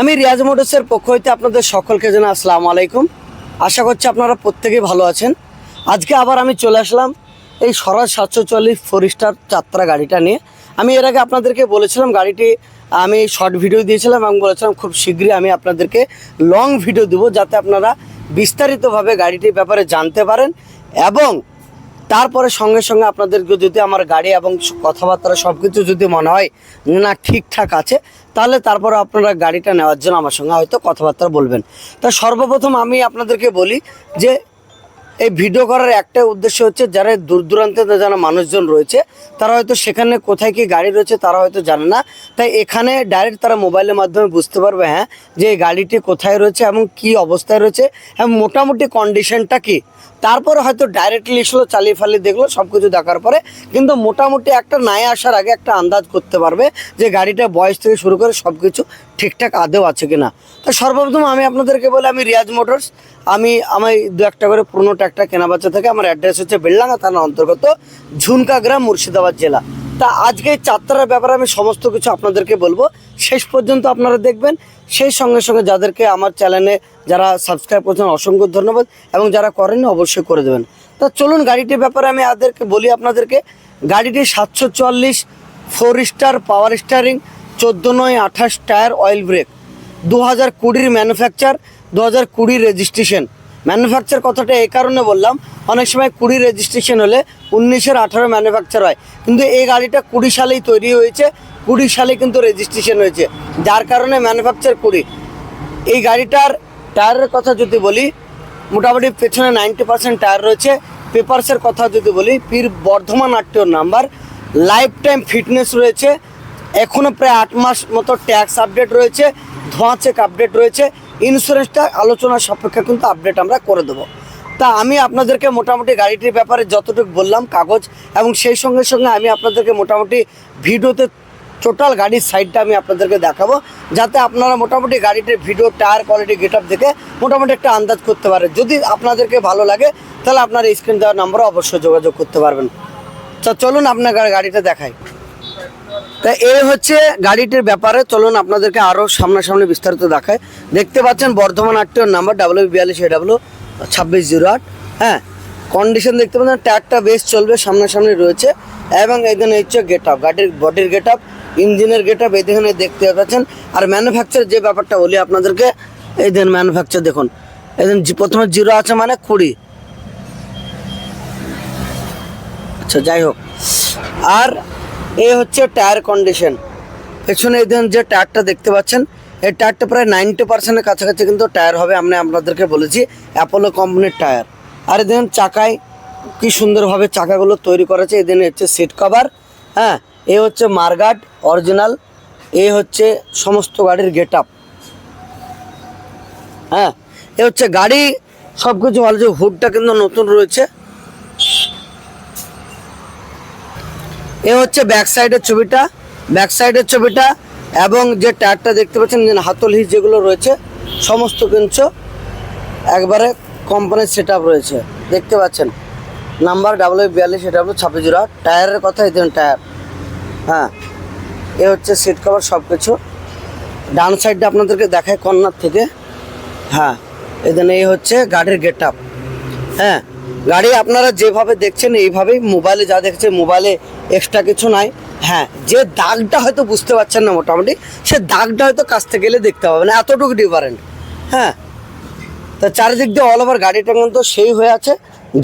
আমি রিয়াজ মোটরসের পক্ষ হইতে আপনাদের সকলকে জানাই আসসালামু আলাইকুম। আশা করছি আপনারা প্রত্যেকেই ভালো আছেন। আজকে আবার আমি চলে আসলাম এই স্বরাজ সাতশো চল্লিশ ফোর স্টার যাত্রা গাড়িটা নিয়ে। আমি এর আগে আপনাদেরকে বলেছিলাম গাড়িটি আমি শর্ট ভিডিও দিয়েছিলাম এবং বলেছিলাম খুব শীঘ্রই আমি আপনাদেরকে লং ভিডিও দেবো যাতে আপনারা বিস্তারিতভাবে গাড়িটির ব্যাপারে জানতে পারেন এবং তারপরে সঙ্গে সঙ্গে আপনাদেরকে যদি আমার গাড়ি এবং কথাবার্তা সব কিছু যদি মনে হয় না ঠিকঠাক আছে, তাহলে তারপরে আপনারা গাড়িটা নেওয়ার জন্য আমার সঙ্গে হয়তো কথাবার্তা বলবেন। তা সর্বপ্রথম আমি আপনাদেরকে বলি যে এই ভিডিও করার একটাই উদ্দেশ্য হচ্ছে যারা দূর দূরান্তে যারা মানুষজন রয়েছে, তারা হয়তো সেখানে কোথায় কি গাড়ি রয়েছে তারা হয়তো জানে না। তাই এখানে ডাইরেক্ট তারা মোবাইলের মাধ্যমে বুঝতে পারবে হ্যাঁ যে এই গাড়িটি কোথায় রয়েছে এবং কি অবস্থায় রয়েছে এবং মোটামুটি কন্ডিশনটা কি। তারপরে হয়তো ডাইরেক্টলি এসলো চালিয়ে ফালিয়ে দেখল সব কিছু দেখার পরে কিন্তু মোটামুটি একটা নাই আসার আগে একটা আন্দাজ করতে পারবে যে গাড়িটা বয়স থেকে শুরু করে সব কিছু ঠিকঠাক আদেও আছে কিনা। তো সর্বপ্রথম আমি আপনাদেরকে বলে, আমি রিয়াজ মোটরস, আমি আমি দু একটা করে পুরনো ট্র্যাক্টর কেনা বাচ্চা থেকে আমার অ্যাড্রেস হচ্ছে বেলডাঙ্গা থানা অন্তর্গত ঝুনকা গ্রাম মুর্শিদাবাদ জেলা। তা আজকে এই যাত্রার ব্যাপারে আমি সমস্ত কিছু আপনাদেরকে বলব। শেষ পর্যন্ত আপনারা দেখবেন। সেই সঙ্গে সঙ্গে যাদেরকে আমার চ্যানেলে যারা সাবস্ক্রাইব করছেন, অসংখ্য ধন্যবাদ এবং যারা করেন অবশ্যই করে দেবেন। তা চলুন গাড়িটির ব্যাপারে আমি আদেরকে বলি আপনাদেরকে। গাড়িটি সাতশো চুয়াল্লিশ ফোর স্টার পাওয়ার স্টারিং চোদ্দ নয় আঠাশ টায়ার অয়েল ব্রেক দু হাজার কুড়ির ম্যানুফ্যাকচার দু হাজার কুড়ির রেজিস্ট্রেশন ম্যানুফ্যাকচার কথাটা এই কারণে বললাম, অনেক সময় কুড়ি রেজিস্ট্রেশন হলে উনিশের আঠারো ম্যানুফ্যাকচার হয়। কিন্তু এই গাড়িটা কুড়ি সালেই তৈরি হয়েছে, কুড়ি সালে কিন্তু রেজিস্ট্রেশন হয়েছে। যার কারণে ম্যানুফ্যাকচার কুড়ি। এই গাড়িটার টায়ারের কথা যদি বলি, মোটামুটি পেছনে নাইনটি পার্সেন্ট টায়ার রয়েছে। পেপারসের কথা যদি বলি, পীর বর্ধমান আটটিওর নাম্বার। লাইফ টাইম ফিটনেস রয়েছে। এখনও প্রায় আট মাস মতো ট্যাক্স আপডেট রয়েছে, ধোঁয়া চেক আপডেট রয়েছে। ইন্স্যুরেন্সটা আলোচনা সাপেক্ষে কিন্তু আপডেট আমরা করে দেবো। তা আমি আপনাদেরকে মোটামুটি গাড়িটির ব্যাপারে যতটুকু বললাম, কাগজ এবং সেই সঙ্গে সঙ্গে আমি আপনাদেরকে মোটামুটি ভিডিওতে টোটাল গাড়ির সাইডটা আমি আপনাদেরকে দেখাবো, যাতে আপনারা মোটামুটি গাড়িটির video tyre quality get up দেখে মোটামুটি একটা আন্দাজ করতে পারে যদি আপনাদেরকে ভালো লাগে, তাহলে আপনার স্ক্রিন দেওয়ার নাম্বারও অবশ্যই যোগাযোগ করতে পারবেন। তো চলুন আপনার গাড়িটা দেখাই। তা এই হচ্ছে গাড়িটির ব্যাপারে চলুন আপনাদেরকে আরও সামনাসামনি বিস্তারিত দেখায়। দেখতে পাচ্ছেন বর্ধমান আটটির নাম্বার ডাব্লিউ বিয়াল্লিশ এ ডাব্লিউ ছাব্বিশ জিরো আট। হ্যাঁ কন্ডিশন দেখতে পাচ্ছেন ট্যাগটা বেশ চলবে, সামনাসামনি রয়েছে। এবং এখানে হচ্ছে গেট আপ গাড়ির বডির গেট আপ ইঞ্জিনের গেট আপ এখানে দেখতে পাচ্ছেন। আর ম্যানুফ্যাকচার যে ব্যাপারটা বলি আপনাদেরকে, এই দেন ম্যানুফ্যাকচার দেখুন। এদিন প্রথমে জিরো আছে মানে কুড়ি। আচ্ছা যাই হোক। আর এ হচ্ছে টায়ার কন্ডিশন। পেছনে এই যে টায়ারটা দেখতে পাচ্ছেন, এই টায়ারটা প্রায় নাইনটি পার্সেন্টের কাছাকাছি কিন্তু টায়ার হবে, আমি আপনাদেরকে বলেছি অ্যাপোলো কোম্পানির টায়ার। আর এই দেখুন চাকায় কি সুন্দরভাবে চাকাগুলো তৈরি করেছে, এই দিন হচ্ছে সিট কভার হ্যাঁ এ হচ্ছে মার্গাট অরিজিনাল এ হচ্ছে সমস্ত গাড়ির গেট আপ হ্যাঁ এ হচ্ছে গাড়ি সব কিছু ভালো, যে হুডটা কিন্তু নতুন রয়েছে এ হচ্ছে ব্যাক সাইডের ছবিটা। ব্যাক সাইডের ছবিটা এবং যে টায়ারটা দেখতে পাচ্ছেন হাতল হিস যেগুলো রয়েছে, সমস্ত কিন্তু একবারে কোম্পানির সেট রয়েছে। দেখতে পাচ্ছেন নাম্বার ডাবল বিয়াল্লিশ এটা হলো ছাব্বিশ জিরো টায়ারের কথা এই টায়ার হ্যাঁ এ হচ্ছে সিট কভার সব কিছু ডান সাইডটা আপনাদেরকে দেখায় কর্নার থেকে। হ্যাঁ এখানে এই হচ্ছে গাড়ির গেট আপ হ্যাঁ গাড়ি আপনারা যেভাবে দেখছেন, এইভাবেই মোবাইলে যা দেখছেন মোবাইলে এক্সট্রা কিছু নাই। হ্যাঁ যে দাগটা হয়তো বুঝতে পারছেন না মোটামুটি, সে দাগটা হয়তো কাছ থেকে গেলে দেখতে পাবেন এতটুকু ডিফারেন্ট হ্যাঁ তা চারিদিক দিয়ে অল ওভার গাড়িটা কিন্তু সেই হয়ে আছে,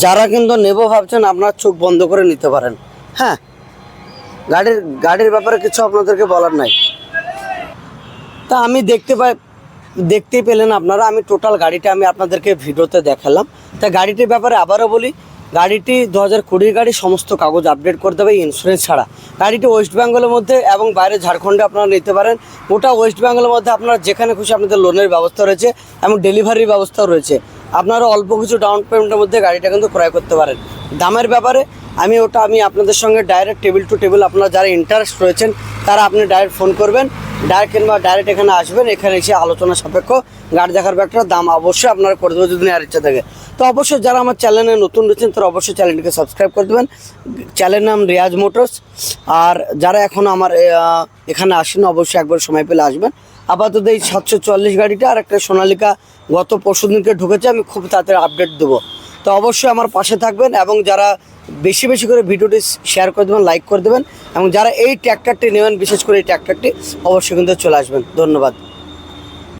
যারা কিন্তু নেব ভাবছেন আপনার চোখ বন্ধ করে নিতে পারেন। হ্যাঁ গাড়ির গাড়ির ব্যাপারে কিছু আপনাদেরকে বলার নাই। তা আমি দেখতে পাই, দেখতেই পেলেন আপনারা, আমি টোটাল গাড়িটা আমি আপনাদেরকে ভিডিওতে দেখালাম। তা গাড়িটির ব্যাপারে আবারও বলি গাড়িটি দু হাজার কুড়ির গাড়ি সমস্ত কাগজ আপডেট করতে হবে ইন্স্যুরেন্স ছাড়া। গাড়িটি ওয়েস্ট বেঙ্গলের মধ্যে এবং বাইরে ঝাড়খণ্ডে আপনারা নিতে পারেন। গোটা ওয়েস্ট বেঙ্গলের মধ্যে আপনারা যেখানে খুশি আপনাদের লোনের ব্যবস্থা রয়েছে এবং ডেলিভারির ব্যবস্থাও রয়েছে। আপনারা অল্প কিছু ডাউন পেমেন্টের মধ্যে গাড়িটা কিন্তু ক্রয় করতে পারেন। দামের ব্যাপারে আমি ওটা আমি আপনাদের সঙ্গে ডাইরেক্ট টেবিল টু টেবিল আপনারা যারা ইন্টারেস্ট রয়েছেন, তারা আপনি ডাইরেক্ট ফোন করবেন। ডাইরেক্ট কিংবা ডাইরেক্ট এখানে আসবেন, এখানে এসে আলোচনা সাপেক্ষ গাড়ি দেখার ব্যাপারটা দাম অবশ্যই আপনারা করে দেবেন যদি নেওয়ার ইচ্ছা থাকে। তো অবশ্যই যারা আমার চ্যানেলে নতুন রয়েছেন, তারা অবশ্যই চ্যানেলটিকে সাবস্ক্রাইব করে দেবেন। চ্যানেলের নাম রিয়াজ মোটরস। আর যারা এখন আমার এখানে আসেন অবশ্যই একবার সময় পেলে আসবেন। আপাতত এই সাতশো চল্লিশ গাড়িটা আর একটা সোনালিকা গত পরশু দিনকে ঢুকেছে, আমি খুব তাড়াতাড়ি আপডেট দেবো। তো অবশ্যই আমার পাশে থাকবেন এবং যারা বেশি বেশি করে ভিডিওটি শেয়ার করে দেবেন লাইক করে দেবেন এবং যারা এই ট্র্যাক্টরটি নেবেন, বিশেষ করে এই ট্র্যাক্টরটি অবশ্যই কিন্তু চলে আসবেন। ধন্যবাদ।